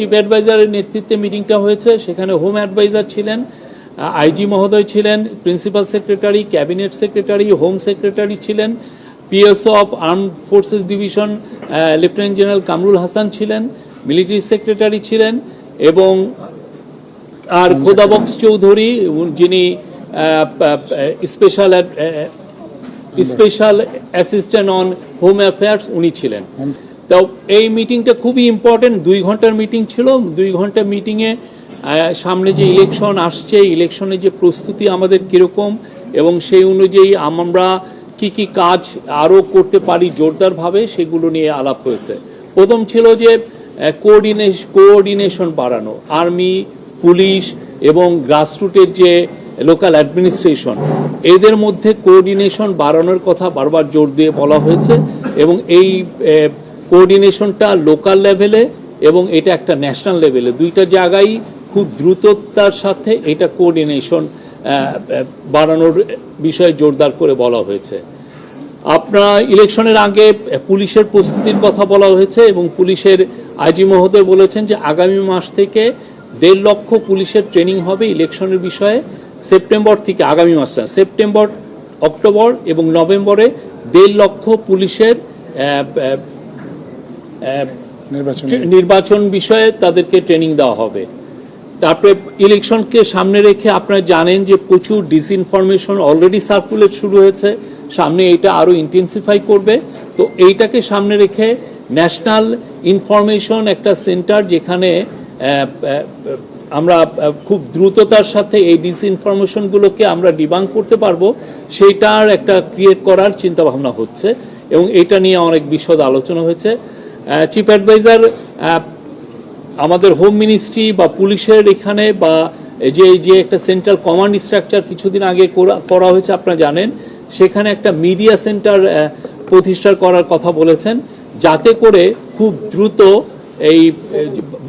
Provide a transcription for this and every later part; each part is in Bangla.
চিফ অ্যাডভাইজারের নেতৃত্বে মিটিংটা হয়েছে। সেখানে হোম অ্যাডভাইজার ছিলেন আইজি মহোদয় ছিলেন principal secretary cabinet secretary home secretary ছিলেন PSO of arm forces division lieutenant general Kamrul Hasan ছিলেন মিলিটারি সেক্রেটারি ছিলেন এবং আর খোদাবক্স চৌধুরী যিনি special special assistant on home affairs উনি ছিলেন। তো এই মিটিংটা খুবই ইম্পর্টেন্ট দুই ঘণ্টার মিটিং ছিল। দুই ঘণ্টা মিটিংয়ে সামনে যে ইলেকশন আসছে ইলেকশনের যে প্রস্তুতি আমাদের কীরকম এবং সেই অনুযায়ী আমরা কি কি কাজ আরও করতে পারি জোরদারভাবে সেগুলো নিয়ে আলাপ হয়েছে। প্রথম ছিল যে কোঅর্ডিনেশন কোঅর্ডিনেশন বাড়ানো। আর্মি পুলিশ এবং গ্রাসরুটের যে লোকাল অ্যাডমিনিস্ট্রেশন এদের মধ্যে কোঅর্ডিনেশন বাড়ানোর কথা বারবার জোর দিয়ে বলা হয়েছে এবং এই কোঅর্ডিনেশনটা লোকাল লেভেলে এবং এটা একটা ন্যাশনাল লেভেলে দুইটা জায়গায় খুব দ্রুততার সাথে এটা কোঅর্ডিনেশন বাড়ানোর বিষয়ে জোরদার করে বলা হয়েছে। আপনার ইলেকশনের আগে পুলিশের প্রস্তুতির কথা বলা হয়েছে এবং পুলিশের আইজি মহোদয় বলেছেন যে আগামী মাস থেকে দেড় লক্ষ পুলিশের ট্রেনিং হবে ইলেকশনের বিষয়ে। সেপ্টেম্বর থেকে, আগামী মাসটা, সেপ্টেম্বর, অক্টোবর এবং নভেম্বরে দেড় লক্ষ পুলিশের নির্বাচন বিষয়ে তাদেরকে ট্রেনিং দেওয়া হবে। তারপরে ইলেকশনকে সামনে রেখে আপনারা জানেন যে প্রচুর ডিসইনফরমেশন অলরেডি সার্কুলেট শুরু হয়েছে। সামনে এটা আরও ইন্টেন্সিফাই করবে। তো এইটাকে সামনে রেখে ন্যাশনাল ইনফরমেশন একটা সেন্টার যেখানে আমরা খুব দ্রুততার সাথে এই ডিসইনফরমেশনগুলোকে আমরা ডিবাং করতে পারব সেইটার একটা ক্রিয়েট করার চিন্তাভাবনা হচ্ছে এবং এটা নিয়ে অনেক বিশদ আলোচনা হয়েছে। চিফ অ্যাডভাইজার আমাদের হোম মিনিস্ট্রি বা পুলিশের এখানে বা যে যে একটা সেন্ট্রাল কমান্ড স্ট্রাকচার কিছুদিন আগে করা- হয়েছে, আপনারা জানেন, সেখানে একটা মিডিয়া সেন্টার প্রতিষ্ঠা করার কথা বলেছেন, যাতে করে খুব দ্রুত এই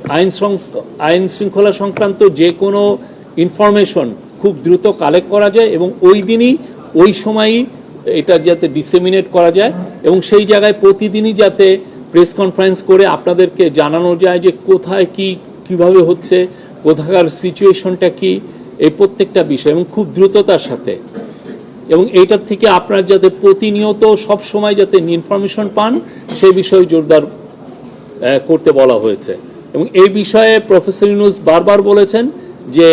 আইন আইন শৃঙ্খলা সংক্রান্ত যে কোনো ইনফরমেশন খুব দ্রুত কালেক্ট করা যায় এবং ওই দিনই, ওই সময়ই এটা যাতে ডিসেমিনেট করা যায় এবং সেই জায়গায় প্রতিদিনই যাতে প্রেস কনফারেন্স করে আপনাদেরকে জানানো যায় যে কোথায় কি, কীভাবে হচ্ছে, কোথাকার সিচুয়েশনটা কি, এই প্রত্যেকটা বিষয় এবং খুব দ্রুততার সাথে। এবং এইটার থেকে আপনার যাতে প্রতিনিয়ত সব সময় যাতে ইনফরমেশন পান, সেই বিষয়ে জোরদার করতে বলা হয়েছে। এবং এই বিষয়ে প্রফেসর ইউনুস বারবার বলেছেন যে,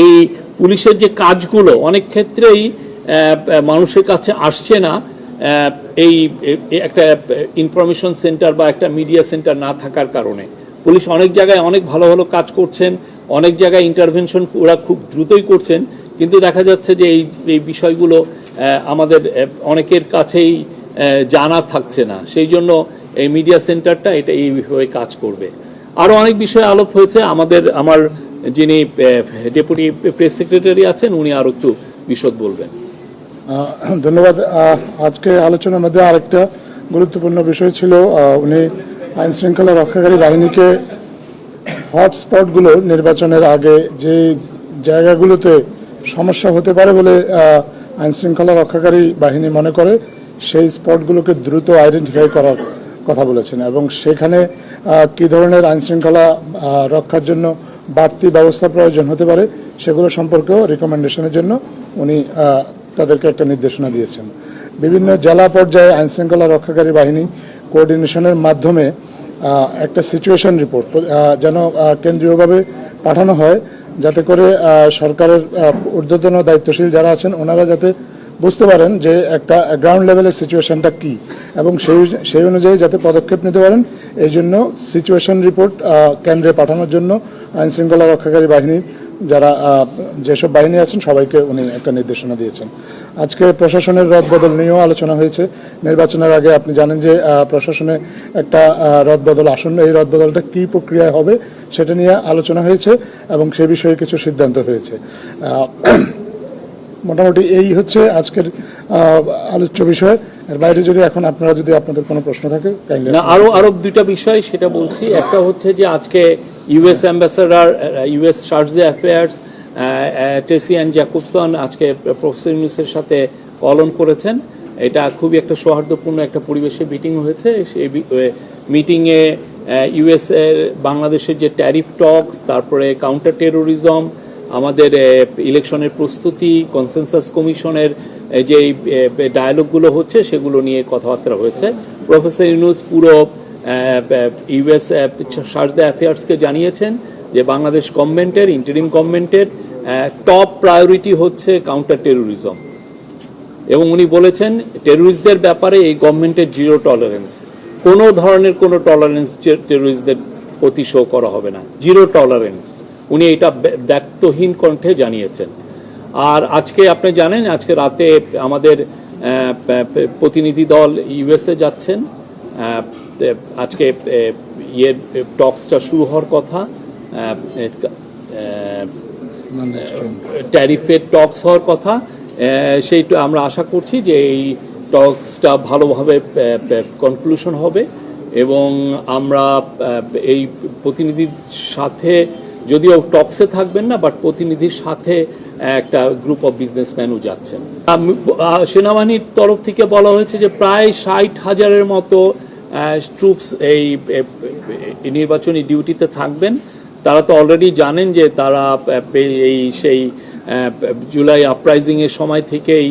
এই পুলিশের যে কাজগুলো, অনেক ক্ষেত্রেই মানুষের কাছে আসছে না। এই একটা ইনফরমেশন সেন্টার বা একটা মিডিয়া সেন্টার না থাকার কারণে। পুলিশ অনেক জায়গায় অনেক ভালো ভালো কাজ করছেন, অনেক জায়গায় ইন্টারভেনশন ওরা খুব দ্রুতই করছেন, কিন্তু দেখা যাচ্ছে যে এই এই বিষয়গুলো আমাদের অনেকের কাছেই জানা থাকছে না। সেই জন্য এই মিডিয়া সেন্টারটা এটা এইভাবে কাজ করবে। আরও অনেক বিষয়ে আলোপ হয়েছে। আমাদের, আমার যিনি ডেপুটি প্রেস সেক্রেটারি আছেন, উনি আরও একটু বিশদ বলবেন। ধন্যবাদ। আজকে আলোচনার মধ্যে আরেকটা গুরুত্বপূর্ণ বিষয় ছিল উনি আইন শৃঙ্খলা রক্ষাকারী বাহিনীকে হটস্পটগুলো নির্বাচনের আগে যে জায়গাগুলোতে সমস্যা হতে পারে বলে আইন শৃঙ্খলা রক্ষাকারী বাহিনী মনে করে, সেই স্পটগুলোকে দ্রুত আইডেন্টিফাই করার কথা বলেছেন এবং সেখানে কি ধরনের আইন শৃঙ্খলা রক্ষার জন্য বাড়তি ব্যবস্থা প্রয়োজন হতে পারে সেগুলো সম্পর্কেও রিকমেন্ডেশনের জন্য উনি তাদেরকে একটা নির্দেশনা দিয়েছেন। বিভিন্ন জেলা পর্যায়ে আইন শৃঙ্খলা রক্ষাকারী বাহিনী কোঅর্ডিনেশনের মাধ্যমে একটা সিচুয়েশন রিপোর্ট যেন কেন্দ্রীয়ভাবে পাঠানো হয়, যাতে করে সরকারের ঊর্ধ্বতন দায়িত্বশীল যারা আছেন, ওনারা যাতে বুঝতে পারেন যে একটা গ্রাউন্ড লেভেলের সিচুয়েশনটা কি এবং সেই সেই অনুযায়ী যাতে পদক্ষেপ নিতে পারেন। এই জন্য সিচুয়েশন রিপোর্ট কেন্দ্রে পাঠানোর জন্য আইন শৃঙ্খলা রক্ষাকারী বাহিনীর যারা যেসব বাহিনী আছেন সবাইকে উনি একটা নির্দেশনা দিয়েছেন। আজকে প্রশাসনের রদবদল নিয়েও আলোচনা হয়েছে। নির্বাচনের আগে আপনি জানেন যে প্রশাসনে একটা রদবদল আসন্ন। এই রদবদলটা কী প্রক্রিয়ায় হবে সেটা নিয়ে আলোচনা হয়েছে এবং সে বিষয়ে কিছু সিদ্ধান্ত হয়েছে। মোটামুটি এই হচ্ছে আজকের আলোচ্য বিষয়। এর বাইরে যদি এখন আপনারা যদি আপনাদের কোনো প্রশ্ন থাকে না আরও আরও দুইটা বিষয় সেটা বলছি। একটা হচ্ছে যে আজকে US ambassador US chargé affaires Tracey Ann Jacobson আজকে প্রফেসর ইউনুসের সাথে কলন করেছেন। এটা খুবই একটা সৌহার্দ্যপূর্ণ একটা পরিবেশে মিটিং হয়েছে। সেই মিটিংয়ে ইউএস এর বাংলাদেশের যে ট্যারিফ টক্স তারপরে কাউন্টার টেরোরিজম আমাদের ইলেকশনের প্রস্তুতি কনসেনসাস কমিশনের যে ডায়ালগগুলো হচ্ছে, সেগুলো নিয়ে কথাবার্তা হয়েছে। প্রফেসর ইউনুস পুরো ইউএস সার্চ দ্য অ্যাফেয়ার্সকে জানিয়েছেন যে বাংলাদেশ গভর্নমেন্টের ইন্টারিম গভর্নমেন্টের টপ প্রায়োরিটি হচ্ছে কাউন্টার টেরোরিজম এবং উনি বলেছেন টেরোরিস্টদের ব্যাপারে এই গভর্নমেন্টের জিরো টলারেন্স কোনো ধরনের কোনো টলারেন্স টেরোরিস্টদের প্রতি শো করা হবে না। জিরো টলারেন্স উনি এটা ব্যক্তহীন কণ্ঠে জানিয়েছেন। আর আজকে আপনি জানেন, আজকে রাতে আমাদের প্রতিনিধি দল ইউএসএ যাচ্ছেন। আজকে ইয়ের টক্সটা শুরু হওয়ার কথা। ট্যারিফের টক্স হওয়ার কথা। সেইটা আমরা আশা করছি যে এই টক্সটা ভালোভাবে কনক্লুশন হবে এবং আমরা এই প্রতিনিধির সাথে যদিও টক্সে থাকবেন না বাট প্রতিনিধির সাথে একটা গ্রুপ অফ বিজনেসম্যানও যাচ্ছেন। সেনাবাহিনীর তরফ থেকে বলা হয়েছে যে প্রায় ষাট হাজারের মতো ট্রুপস এই নির্বাচনী ডিউটিতে থাকবেন। তারা তো অলরেডি জানেন যে তারা এই সেই জুলাই আপরাইজিং এর সময় থেকেই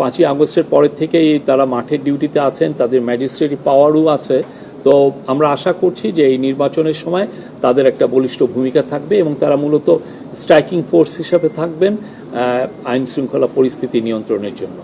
পাঁচই আগস্টের পরের থেকেই তারা মাঠের ডিউটিতে আছেন, তাদের ম্যাজিস্ট্রেট পাওয়ারও আছে। তো আমরা আশা করছি যে এই নির্বাচনের সময় তাদের একটা বলিষ্ঠ ভূমিকা থাকবে এবং তারা মূলত স্ট্রাইকিং ফোর্স হিসাবে থাকবেন আইন শৃঙ্খলা পরিস্থিতি নিয়ন্ত্রণের জন্য।